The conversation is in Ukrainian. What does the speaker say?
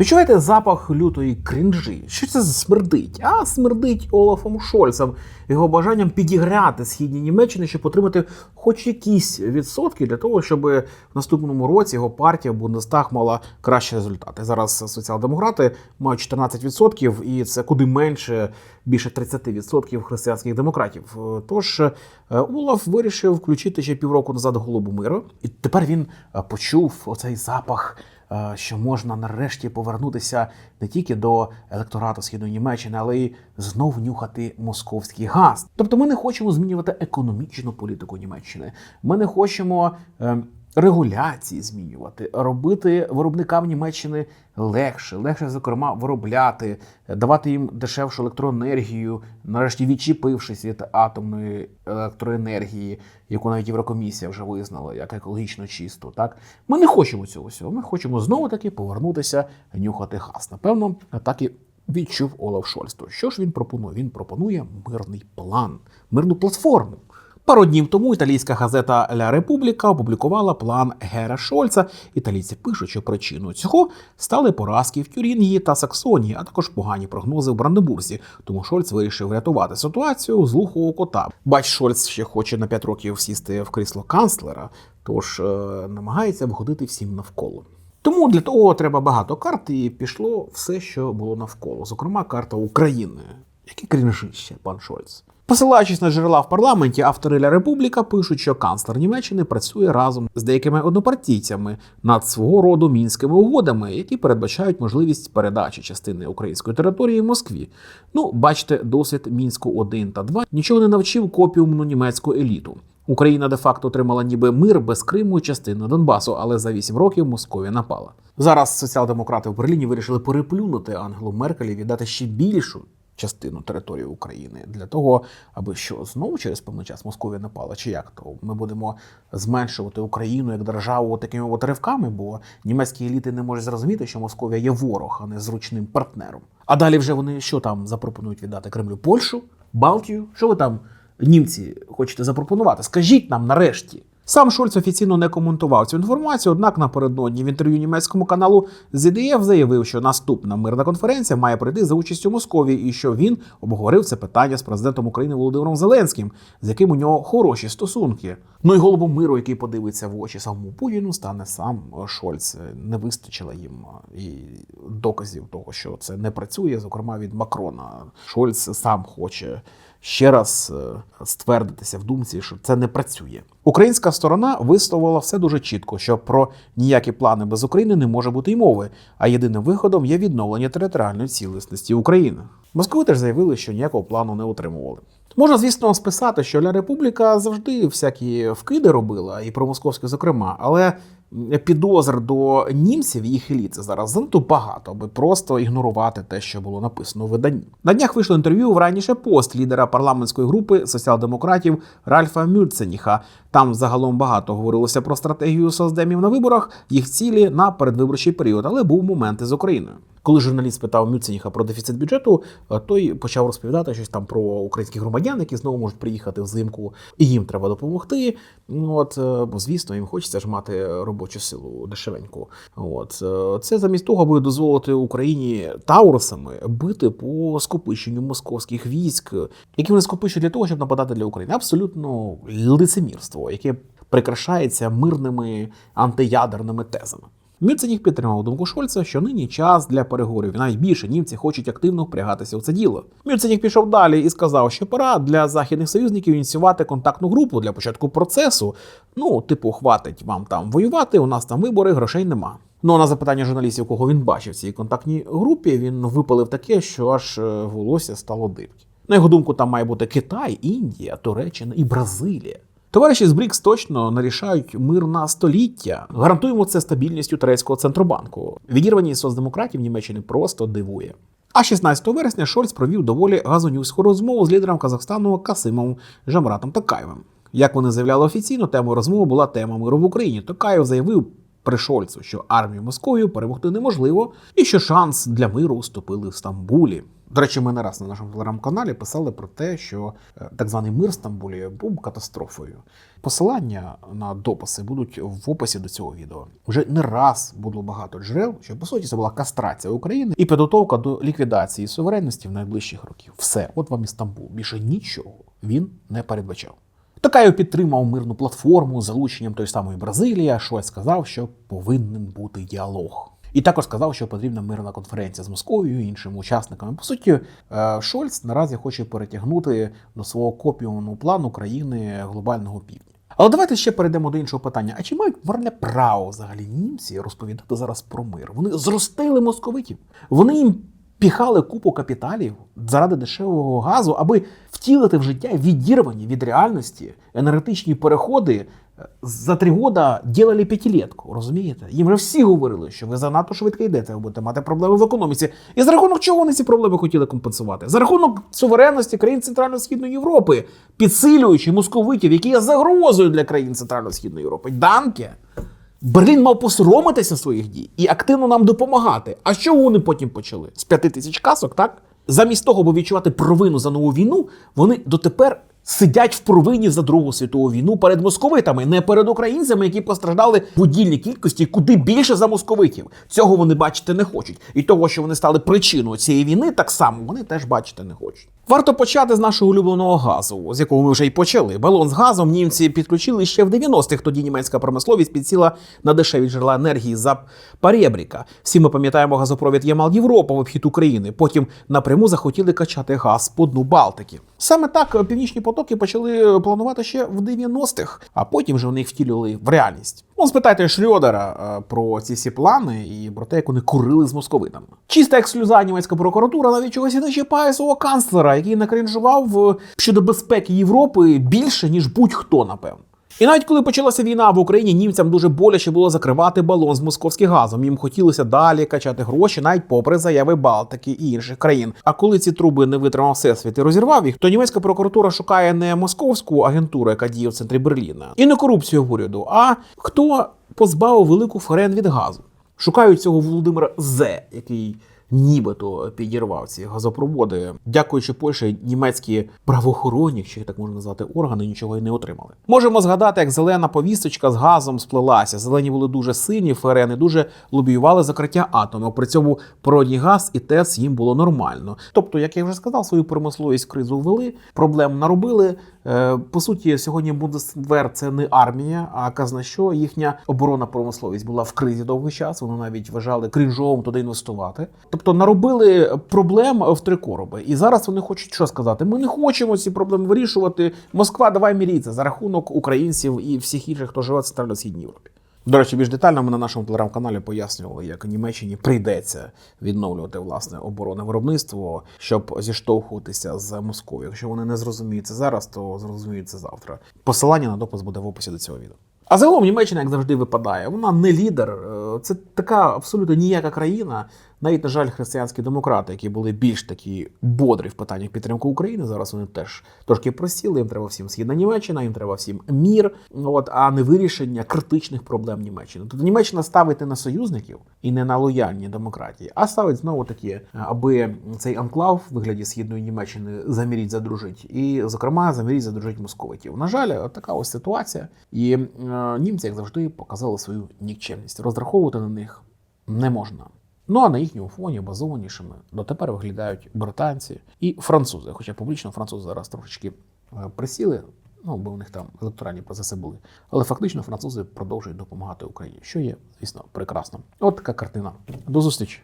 Відчуваєте запах лютої крінжі? Що це за смердить? А смердить Олафом Шольцем, його бажанням підіграти східні Німеччини, щоб отримати хоч якісь відсотки для того, щоб в наступному році його партія в Бундестаг мала кращі результати. Зараз соціал-демократи мають 14%, і це куди менше, більше 30% християнських демократів. Е, Тож е, Олаф вирішив включити ще півроку назад голубу миру, і тепер він е, почув оцей запах що можна нарешті повернутися не тільки до електорату східної Німеччини, але й знов нюхати московський газ. Тобто, ми не хочемо змінювати економічну політику Німеччини. Ми не хочемо. Регуляції змінювати, робити виробникам Німеччини легше, легше, зокрема, виробляти, давати їм дешевшу електроенергію, нарешті відчепившись від атомної електроенергії, яку навіть Єврокомісія вже визнала як екологічно чисту. Так ми не хочемо цього всього. Ми хочемо знову таки повернутися нюхати газ. Напевно, так і відчув Олаф Шольц. Що ж він пропонує? Він пропонує мирний план, мирну платформу. Пару днів тому італійська газета Ля Републіка опублікувала план Гера Шольца. Італійці пишуть, що причиною цього стали поразки в Тюрінгії та Саксонії, а також погані прогнози в Бранденбурзі. Тому Шольц вирішив врятувати ситуацію з глухого кота. Бач, Шольц ще хоче на 5 років сісти в крісло канцлера, тож е, намагається вгодити всім навколо. Тому для того треба багато карт, і пішло все, що було навколо, зокрема карта України. Яке крінжище, пан Шольц. Посилаючись на джерела в парламенті, автори Ля Републіка пишуть, що канцлер Німеччини працює разом з деякими однопартійцями над свого роду мінськими угодами, які передбачають можливість передачі частини української території Москві. Ну, бачите, досвід мінську 1 та 2 нічого не навчив копіумну німецьку еліту. Україна де-факто отримала ніби мир без Криму і частини Донбасу, але за 8 років Московія напала. Зараз соціал-демократи в Берліні вирішили переплюнути Ангелу Меркель і віддати ще більшу частину території України для того, аби що знову через певний час Московія напала, чи як то ми будемо зменшувати Україну як державу такими от ривками, бо німецькі еліти не можуть зрозуміти, що Московія є ворог, а не зручним партнером. А далі вже вони що там запропонують віддати Кремлю Польщу, Балтію? Що ви там, німці, хочете запропонувати? Скажіть нам нарешті. Сам Шольц офіційно не коментував цю інформацію, однак напередодні в інтерв'ю німецькому каналу ZDF заявив, що наступна мирна конференція має пройти за участю Московії, і що він обговорив це питання з президентом України Володимиром Зеленським, з яким у нього хороші стосунки. Ну і голубом миру, який подивиться в очі самому Путіну, стане сам Шольц. Не вистачило їм і доказів того, що це не працює, зокрема від Макрона. Шольц сам хоче ще раз е, ствердитися в думці, що це не працює. Українська сторона висловила все дуже чітко, що про ніякі плани без України не може бути й мови, а єдиним виходом є відновлення територіальної цілісності України. Московити ж заявили, що ніякого плану не отримували. Можна, звісно, списати, що Ля Републіка завжди всякі вкиди робила, і про московське, зокрема, але підозр до німців і їх еліт зараз занадто багато, аби просто ігнорувати те, що було написано у виданні. На днях вийшло інтерв'ю в раніше пост лідера парламентської групи соціал-демократів Ральфа Мюрценіха. Там загалом багато говорилося про стратегію соцдемів на виборах, їх цілі на передвиборчий період, але був момент із Україною. Коли журналіст питав Мюценіха про дефіцит бюджету, той почав розповідати щось там про українських громадян, які знову можуть приїхати взимку, і їм треба допомогти. От бо звісно, їм хочеться ж мати робочу силу дешевеньку. От це замість того, аби дозволити Україні таурусами бити по скопищенню московських військ, які вони скопищують для того, щоб нападати для України. Абсолютно лицемірство, яке прикрашається мирними антиядерними тезами. Міценіх підтримав думку Шольца, що нині час для переговорів. І навіть більше німці хочуть активно впрягатися у це діло. Міценіх пішов далі і сказав, що пора для західних союзників ініціювати контактну групу для початку процесу. Ну, типу, хватить вам там воювати. У нас там вибори, грошей нема. Ну на запитання журналістів, кого він бачив в цій контактній групі, він випалив таке, що аж е, волосся стало дибки. На його думку, там має бути Китай, Індія, Туреччина і Бразилія. Товариші з БРІКС точно нарішають мир на століття. Гарантуємо це стабільністю турецького центробанку. Відірваність соцдемократів Німеччини просто дивує. А 16 вересня Шольц провів доволі газонюську розмову з лідером Казахстану Касимом Жамратом Токаєвим. Як вони заявляли офіційно, темою розмови була тема миру в Україні. Токаєв заявив при Шольцу, що армію Московію перемогти неможливо, і що шанс для миру вступили в Стамбулі. До речі, ми не раз на нашому телеграм-каналі писали про те, що е, так званий мир в Стамбулі був катастрофою. Посилання на дописи будуть в описі до цього відео. Вже не раз було багато джерел, що по суті це була кастрація України і підготовка до ліквідації суверенності в найближчих років. Все, от вам і Стамбул. Більше нічого він не передбачав. Такаєв підтримав мирну платформу з залученням тої самої Бразилії. а Шольц сказав, що повинен бути діалог. І також сказав, що потрібна мирна конференція з Москвою і іншими учасниками. По суті, е, Шольц наразі хоче перетягнути до свого копіону плану країни глобального півдня. Але давайте ще перейдемо до іншого питання. А чи мають моральне право взагалі німці розповідати зараз про мир? Вони зростили московитів. Вони їм піхали купу капіталів заради дешевого газу, аби втілити в життя відірвані від реальності енергетичні переходи. е, За три года ділили п'ятилетку, розумієте? Їм вже всі говорили, що ви занадто швидко йдете, ви будете мати проблеми в економіці. І за рахунок чого вони ці проблеми хотіли компенсувати? За рахунок суверенності країн Центрально-Східної Європи, підсилюючи московитів, які є загрозою для країн Центрально-Східної Європи. Данке! Берлін мав посоромитися своїх дій і активно нам допомагати. А що вони потім почали? З п'яти тисяч касок, так? Замість того, аби відчувати провину за нову війну, вони дотепер сидять в провині за Другу світову війну перед московитами, не перед українцями, які постраждали в подільній кількості куди більше за московитів. Цього вони бачити не хочуть. І того, що вони стали причиною цієї війни, так само вони теж бачити не хочуть. Варто почати з нашого улюбленого газу, з якого ми вже й почали. Балон з газом німці підключили ще в 90-х. Тоді німецька промисловість підсіла на дешеві джерела енергії за Парєбріка. Всі ми пам'ятаємо газопровід Ямал Європа в обхід України. Потім напряму захотіли качати газ по дну Балтики. Саме так північні потоки почали планувати ще в 90-х, а потім вже вони їх втілювали в реальність. Ну, спитайте Шрьодера е, про ці всі плани і про те, як вони курили з московитами. Чиста як сльоза німецька прокуратура навіть чогось і не чіпає свого канцлера, який накринжував е, щодо безпеки Європи більше ніж будь-хто, напевно. І навіть коли почалася війна в Україні, німцям дуже боляче було закривати балон з московським газом. Їм хотілося далі качати гроші, навіть попри заяви Балтики і інших країн. А коли ці труби не витримав всесвіт і розірвав їх, то німецька прокуратура шукає не московську агентуру, яка діє в центрі Берліна, і не корупцію в уряду, а хто позбавив велику ферен від газу. Шукають цього Володимира Зе, який нібито підірвав ці газопроводи. Дякуючи Польщі, німецькі правоохоронні, чи так можна назвати, органи нічого й не отримали. Можемо згадати, як зелена повісточка з газом сплелася. Зелені були дуже сильні, ферени дуже лобіювали закриття атомів. При цьому природній газ і ТЕС їм було нормально. Тобто, як я вже сказав, свою промисловість кризу ввели, проблем наробили. Е, По суті, сьогодні Бундесвер це не армія, а казна що їхня оборонна промисловість була в кризі довгий час. Вони навіть вважали крінжовим туди інвестувати. Тобто наробили проблем в три короби. І зараз вони хочуть що сказати: ми не хочемо ці проблеми вирішувати. Москва, давай міріться за рахунок українців і всіх інших, хто живе в центрально-східній Європі. До речі, більш детально ми на нашому телеграм-каналі пояснювали, як Німеччині прийдеться відновлювати власне оборонне виробництво, щоб зіштовхуватися з Московією. Якщо вони не зрозуміють це зараз, то зрозуміють завтра. Посилання на допис буде в описі до цього відео. А загалом Німеччина, як завжди, випадає. Вона не лідер. е, Це така абсолютно ніяка країна. Навіть, на жаль, християнські демократи, які були більш такі бодрі в питаннях підтримки України. Зараз вони теж трошки просіли. Їм треба всім східна Німеччина, їм треба всім мір, от а не вирішення критичних проблем Німеччини. Тобто Німеччина ставить не на союзників і не на лояльні демократії, а ставить знову таки, аби цей анклав в вигляді східної Німеччини заміріть задружить, і зокрема заміріть задружить московитів. На жаль, от така ось ситуація, і е, німці, як завжди, показали свою нікчемність. Розраховувати на них не можна. Ну а на їхньому фоні базованішими дотепер виглядають британці і французи. Хоча публічно французи зараз трошечки е, присіли, ну бо у них там електоральні процеси були. Але фактично французи продовжують допомагати Україні, що є, звісно, прекрасно. От така картина. До зустрічі.